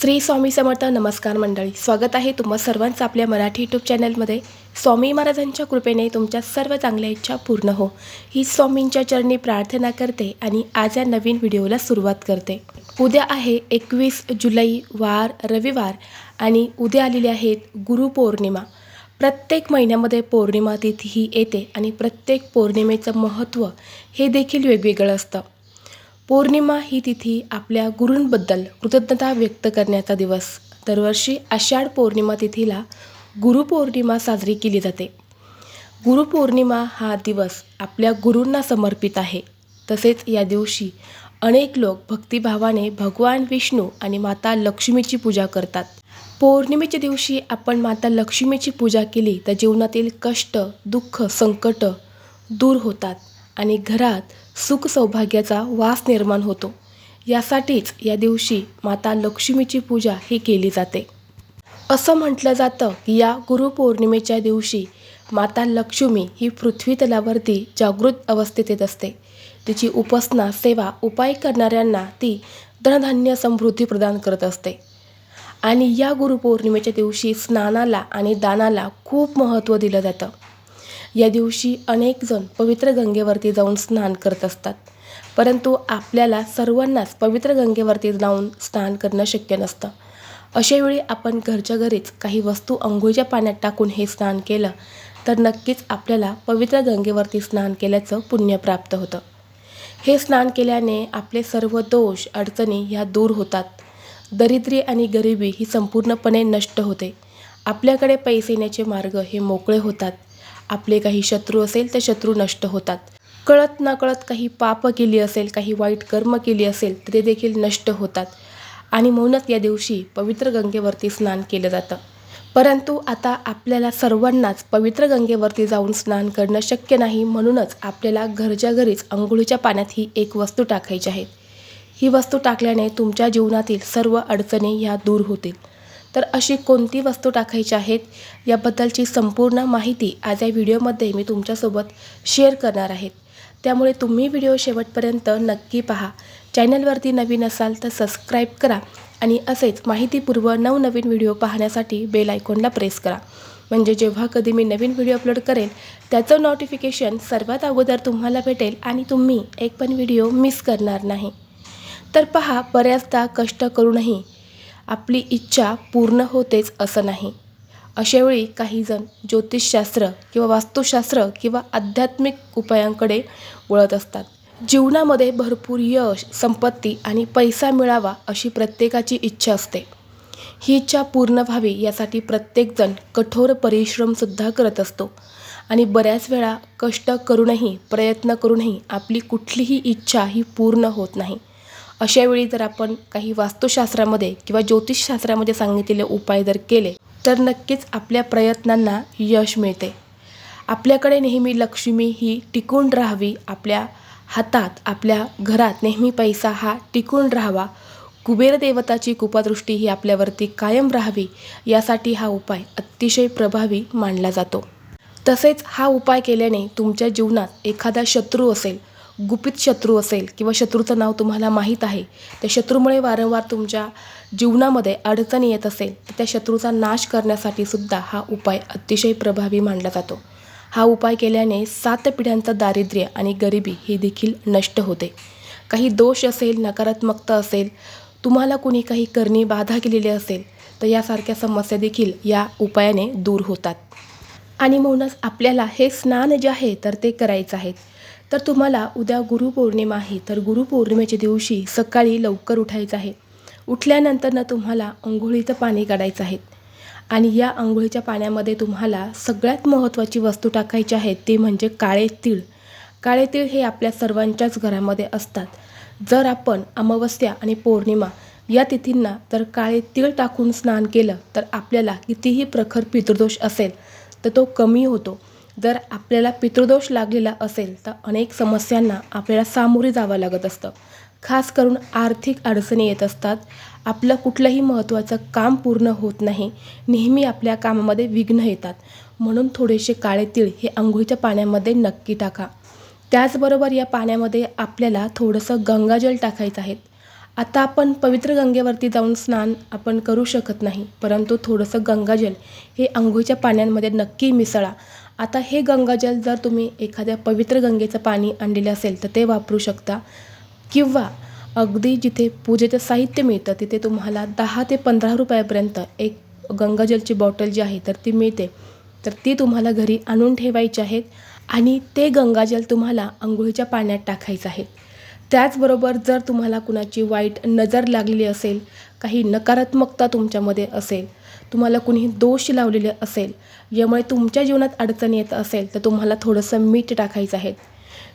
श्री स्वामी समर्थ नमस्कार मंडळी. स्वागत आहे तुम्हा सर्वांचं आपल्या मराठी यूट्यूब चॅनलमध्ये स्वामी महाराजांच्या कृपेने तुमच्या सर्व चांगल्या इच्छा पूर्ण हो. ही स्वामींच्या चरणी प्रार्थना करते आणि आज या नवीन व्हिडिओला सुरुवात करते. उद्या आहे एकवीस जुलै वार रविवार आणि उद्या आलेले आहेत गुरुपौर्णिमा प्रत्येक महिन्यामध्ये पौर्णिमा तिथी ही येते आणि प्रत्येक पौर्णिमेचं महत्त्व हे देखील वेगवेगळं असतं. पौर्णिमा ही तिथी आपल्या गुरूंबद्दल कृतज्ञता व्यक्त करण्याचा दिवस. दरवर्षी आषाढ पौर्णिमा तिथीला गुरुपौर्णिमा साजरी केली जाते. गुरुपौर्णिमा हा दिवस आपल्या गुरूंना समर्पित आहे. तसेच या दिवशी अनेक लोक भक्तिभावाने भगवान विष्णू आणि माता लक्ष्मीची पूजा करतात. पौर्णिमेच्या दिवशी आपण माता लक्ष्मीची पूजा केली तर जीवनातील कष्ट दुःख संकट दूर होतात. आणि घरात सुख सौभाग्याचा वास निर्माण होतो. यासाठीच या दिवशी माता लक्ष्मीची पूजा ही केली जाते. असं म्हटलं जातं की या गुरुपौर्णिमेच्या दिवशी माता लक्ष्मी ही पृथ्वी तलावरती जागृत अवस्थेत येत असते. तिची उपासना सेवा उपाय करणाऱ्यांना ती धनधान्य समृद्धी प्रदान करत असते. आणि या गुरुपौर्णिमेच्या दिवशी स्नानाला आणि दानाला खूप महत्त्व दिलं जातं. या दिवशी अनेक जण पवित्र गंगेवरती जाऊन स्नान करत असतात. परंतु आपल्याला सर्वांनाच पवित्र गंगेवरती जाऊन स्नान करणं शक्य नसतं. अशा वेळी आपण घरच्या घरीच काही वस्तू अंघोळीच्या पाण्यात टाकून हे स्नान केलं तर नक्कीच आपल्याला पवित्र गंगेवरती स्नान केल्याचं पुण्य प्राप्त होतं. हे स्नान केल्याने आपले सर्व दोष अडचणी ह्या दूर होतात. दरिद्री आणि गरिबी ही संपूर्णपणे नष्ट होते. आपल्याकडे पैसे येण्याचे मार्ग हे मोकळे होतात. आपले काही शत्रू असेल तर शत्रू नष्ट होतात. कळत नकळत काही पाप केली असेल काही वाईट कर्म केली असेल तर ते देखील नष्ट होतात. आणि म्हणूनच या दिवशी पवित्र गंगेवरती स्नान केलं जातं. परंतु आता आपल्याला सर्वांनाच पवित्र गंगेवरती जाऊन स्नान करणं शक्य नाही म्हणूनच आपल्याला घरच्या घरीच अंघोळीच्या पाण्यात ही एक वस्तू टाकायची आहे. ही वस्तू टाकल्याने तुमच्या जीवनातील सर्व अडचणी ह्या दूर होतील. तर अशी कोणती वस्तू टाकायची आहेत याबद्दलची संपूर्ण माहिती आज या व्हिडिओमध्ये मी तुमच्यासोबत शेअर करणार आहेत त्यामुळे तुम्ही व्हिडिओ शेवटपर्यंत नक्की पहा. चॅनलवरती नवीन असाल तर सबस्क्राईब करा आणि असेच माहितीपूर्व नवनवीन व्हिडिओ पाहण्यासाठी बेल आयकॉनला प्रेस करा. म्हणजे जेव्हा कधी मी नवीन व्हिडिओ अपलोड करेल त्याचं नोटिफिकेशन सर्वात अगोदर तुम्हाला भेटेल आणि तुम्ही एक पण व्हिडिओ मिस करणार नाही. तर पहा बऱ्याचदा कष्ट करूनही आपली इच्छा पूर्ण होतेच असं नाही. अशावेळी काहीजण ज्योतिषशास्त्र किंवा वास्तुशास्त्र किंवा आध्यात्मिक उपायांकडे वळत असतात. जीवनामध्ये भरपूर यश संपत्ती आणि पैसा मिळावा अशी प्रत्येकाची इच्छा असते. ही इच्छा पूर्ण व्हावी यासाठी प्रत्येकजण कठोर परिश्रमसुद्धा करत असतो. आणि बऱ्याच वेळा कष्ट करूनही प्रयत्न करूनही आपली कुठलीही इच्छा ही पूर्ण होत नाही. अशावेळी जर आपण काही वास्तुशास्त्रामध्ये किंवा ज्योतिषशास्त्रामध्ये सांगितलेले उपाय जर केले तर नक्कीच आपल्या प्रयत्नांना यश मिळते. आपल्याकडे नेहमी लक्ष्मी ही टिकून राहावी आपल्या हातात आपल्या घरात नेहमी पैसा हा टिकून राहावा. कुबेर देवताची कृपादृष्टी ही आपल्यावरती कायम राहावी यासाठी हा उपाय अतिशय प्रभावी मानला जातो. तसेच हा उपाय केल्याने तुमच्या जीवनात एखादा शत्रू असेल गुपित शत्रू असेल किंवा शत्रूचं नाव तुम्हाला माहीत आहे त्या शत्रूमुळे वारंवार तुमच्या जीवनामध्ये अडचणी येत असेल तर त्या शत्रूचा नाश करण्यासाठी सुद्धा हा उपाय अतिशय प्रभावी मानला जातो. हा उपाय केल्याने सात पिढ्यांचं दारिद्र्य आणि गरिबी ही देखील नष्ट होते. काही दोष असेल नकारात्मकता असेल तुम्हाला कुणी काही करणी बाधा केलेली असेल तर यासारख्या समस्या देखील या उपायाने दूर होतात. आणि म्हणूनच आपल्याला हे स्नान जे आहे तर ते करायचं आहे. तर तुम्हाला उद्या गुरुपौर्णिमा आहे. तर गुरुपौर्णिमेच्या दिवशी सकाळी लवकर उठायचं आहे. उठल्यानंतर ना तुम्हाला अंघोळीचं पाणी काढायचं आहे. आणि या अंघोळीच्या पाण्यामध्ये तुम्हाला सगळ्यात महत्त्वाची वस्तू टाकायची आहे ते म्हणजे काळे तीळ. काळे तीळ हे आपल्या सर्वांच्याच घरामध्ये असतात. जर आपण अमावस्या आणि पौर्णिमा या तिथींना जर काळे तीळ टाकून स्नान केलं तर आपल्याला कितीही प्रखर पितृदोष असेल तर तो कमी होतो. जर आपल्याला पितृदोष लागलेला असेल तर अनेक समस्यांना आपल्याला सामोरे जावं लागत असतं. खास करून आर्थिक अडचणी येत असतात. आपलं कुठलंही महत्त्वाचं काम पूर्ण होत नाही. नेहमी आपल्या कामामध्ये विघ्न येतात. म्हणून थोडेसे काळे तीळ हे आंघोळीच्या पाण्यामध्ये नक्की टाका. त्याचबरोबर या पाण्यामध्ये आपल्याला थोडंसं गंगाजल टाकायचं आहे. आता आपण पवित्र गंगेवरती जाऊन स्नान आपण करू शकत नाही परंतु थोडंसं गंगाजल हे आंघोळीच्या पाण्यामध्ये नक्की मिसळा. आता हे गंगाजल जर तुम्ही एखाद्या पवित्र गंगेचं पाणी आणलेलं असेल तर ते वापरू शकता. किंवा अगदी जिथे पूजेचं साहित्य मिळतं तिथे तुम्हाला दहा ते पंधरा रुपयापर्यंत एक गंगाजलची बॉटल जी आहे तर ती मिळते. तर ती तुम्हाला घरी आणून ठेवायची आहेत आणि ते गंगाजल तुम्हाला आंघोळीच्या पाण्यात टाकायचं आहे. त्याचबरोबर जर तुम्हाला कुणाची वाईट नजर लागलेली असेल काही नकारात्मकता तुमच्यामध्ये असेल तुम्हाला कुणी दोष लावलेले असेल यामुळे तुमच्या जीवनात अडचण येत असेल तर तुम्हाला थोडंसं मीठ टाकायचं आहे.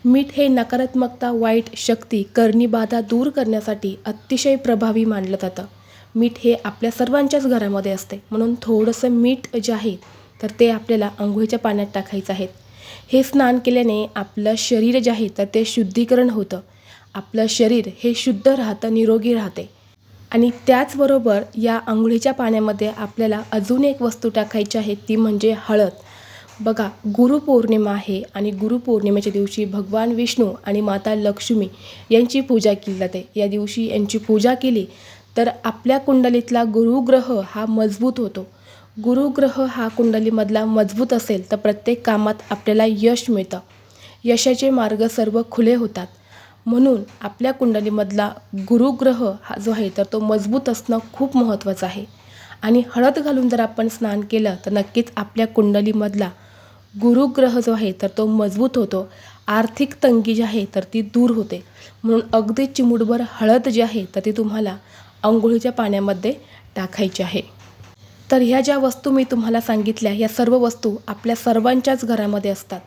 मीठ हे नकारात्मकता वाईट शक्ती करणी बाधा दूर करण्यासाठी अतिशय प्रभावी मानलं जातं. मीठ हे आपल्या सर्वांच्याच घरामध्ये असते. म्हणून थोडंसं मीठ जे आहे तर ते आपल्याला आंघोळीच्या पाण्यात टाकायचं आहे. हे स्नान केल्याने आपलं शरीर जे आहे तर ते शुद्धीकरण होतं. आपलं शरीर हे शुद्ध राहतं निरोगी राहते. आणि त्याचबरोबर या आंघोळीच्या पाण्यामध्ये आपल्याला अजून एक वस्तू टाकायची आहे ती म्हणजे हळद. बघा गुरुपौर्णिमा आहे आणि गुरुपौर्णिमेच्या दिवशी भगवान विष्णू आणि माता लक्ष्मी यांची पूजा केली जाते. या दिवशी यांची पूजा केली तर आपल्या कुंडलीतला गुरुग्रह हा मजबूत होतो. गुरुग्रह हा कुंडलीमधला मजबूत असेल तर प्रत्येक कामात आपल्याला यश मिळतं. यशाचे मार्ग सर्व खुले होतात. म्हणून आपल्या कुंडलीमधला गुरुग्रह हा जो आहे तर तो मजबूत असणं खूप महत्त्वाचं आहे. आणि हळद घालून जर आपण स्नान केलं तर नक्कीच आपल्या कुंडलीमधला गुरुग्रह जो आहे तर तो मजबूत होतो. आर्थिक तंगी जी आहे तर ती दूर होते. म्हणून अगदी चिमूटभर हळद जी आहे तर ती तुम्हाला अंघोळीच्या पाण्यामध्ये टाकायची आहे. तर ह्या ज्या वस्तू मी तुम्हाला सांगितल्या या सर्व वस्तू आपल्या सर्वांच्याच घरामध्ये असतात.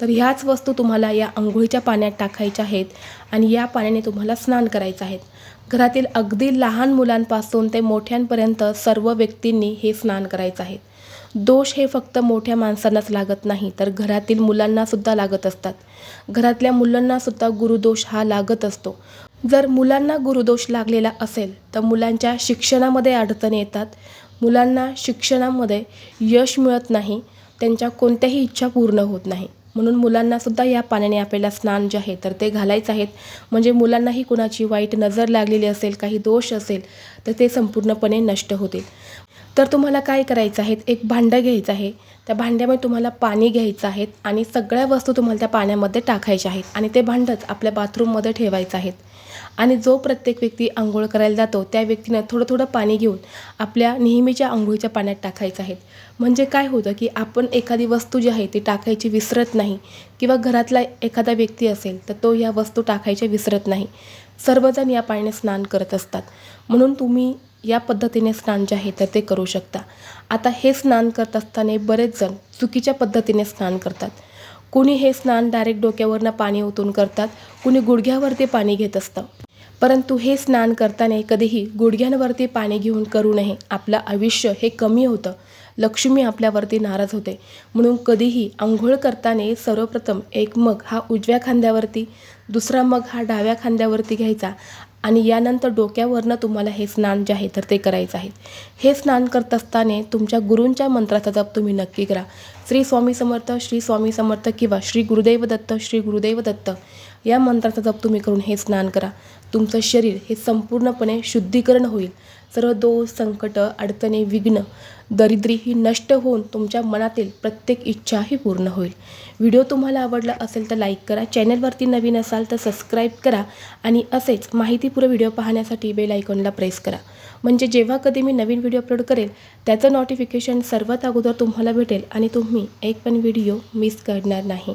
तर ह्याच वस्तू तुम्हाला या आंघोळीच्या पाण्यात टाकायच्या आहेत आणि या पाण्याने तुम्हाला स्नान करायचं आहे. घरातील अगदी लहान मुलांपासून ते मोठ्यांपर्यंत सर्व व्यक्तींनी हे स्नान करायचं आहे. दोष हे फक्त मोठ्या माणसांनाच लागत नाही तर घरातील मुलांनासुद्धा लागत असतात. घरातल्या मुलांनासुद्धा गुरुदोष हा लागत असतो. जर मुलांना गुरुदोष लागलेला असेल तर मुलांच्या शिक्षणामध्ये अडचणी येतात. मुलांना शिक्षणामध्ये यश मिळत नाही त्यांच्या कोणत्याही इच्छा पूर्ण होत नाही. म्हणून मुलांनासुद्धा या पाण्याने आपल्याला स्नान जे आहे तर ते घालायचं आहेत. म्हणजे मुलांनाही कुणाची वाईट नजर लागलेली असेल काही दोष असेल तर ते संपूर्णपणे नष्ट होतील. तर तुम्हाला काय करायचं आहे? एक भांडं घ्यायचं आहे. त्या भांड्यामध्ये तुम्हाला पाणी घ्यायचं आहे आणि सगळ्या वस्तू तुम्हाला त्या पाण्यामध्ये टाकायच्या आहेत आणि ते भांडंच आपल्या बाथरूममध्ये ठेवायचं आहेत. आणि जो प्रत्येक व्यक्ती आंघोळ करायला जातो त्या व्यक्तीनं थोडं थोडं पाणी घेऊन आपल्या नेहमीच्या आंघोळीच्या पाण्यात टाकायचं आहे. म्हणजे काय होतं की आपण एखादी वस्तू जी आहे ती टाकायची विसरत नाही किंवा घरातला एखादा व्यक्ती असेल तर तो या वस्तू टाकायच्या विसरत नाही. सर्वजण या पाण्याने स्नान करत असतात. म्हणून तुम्ही या पद्धतीने स्नान जे आहे तर ते करू शकता. आता हे स्नान करत असताना बरेच जण चुकीच्या पद्धतीने स्नान करतात. कुणी हे स्नान डायरेक्ट डोक्यावरनं पाणी ओतून करतात कुणी गुडघ्यावरती पाणी घेत असतं. परंतु हे स्नान करताना कधीही गुडघ्यांवरती पाणी घेऊन करू नये. आपलं आयुष्य हे कमी होतं. लक्ष्मी आपल्यावरती नाराज होते. म्हणून कधीही आंघोळ करताना सर्वप्रथम एक मग हा उजव्या खांद्यावरती दुसरा मग हा डाव्या खांद्यावरती घ्यायचा आणि यानंतर डोक्यावरनं तुम्हाला हे स्नान जे आहे तर ते करायचं आहे. हे स्नान करत असताना तुमच्या गुरूंच्या मंत्राचा जप तुम्ही नक्की करा. श्री स्वामी समर्थ श्री स्वामी समर्थ किंवा श्री गुरुदेव दत्त श्री गुरुदेव दत्त. या मंत्राचा जप तुम्ही करून हे स्नान करा. तुमचं शरीर हे संपूर्णपणे शुद्धीकरण होईल. सर्व दोष संकट अडचणी विघ्न दरिद्री ही नष्ट होऊन तुमच्या मनातील प्रत्येक इच्छा ही पूर्ण होईल. व्हिडिओ तुम्हाला आवडला असेल तर लाईक करा. चॅनलवरती नवीन असाल तर सबस्क्राईब करा आणि असेच माहितीपूर्ण व्हिडिओ पाहण्यासाठी बेल आयकॉनला प्रेस करा. म्हणजे जेव्हा कधी मी नवीन व्हिडिओ अपलोड करेल त्याचं नोटिफिकेशन सर्वात अगोदर तुम्हाला भेटेल आणि तुम्ही एक पण व्हिडिओ मिस करणार नाही.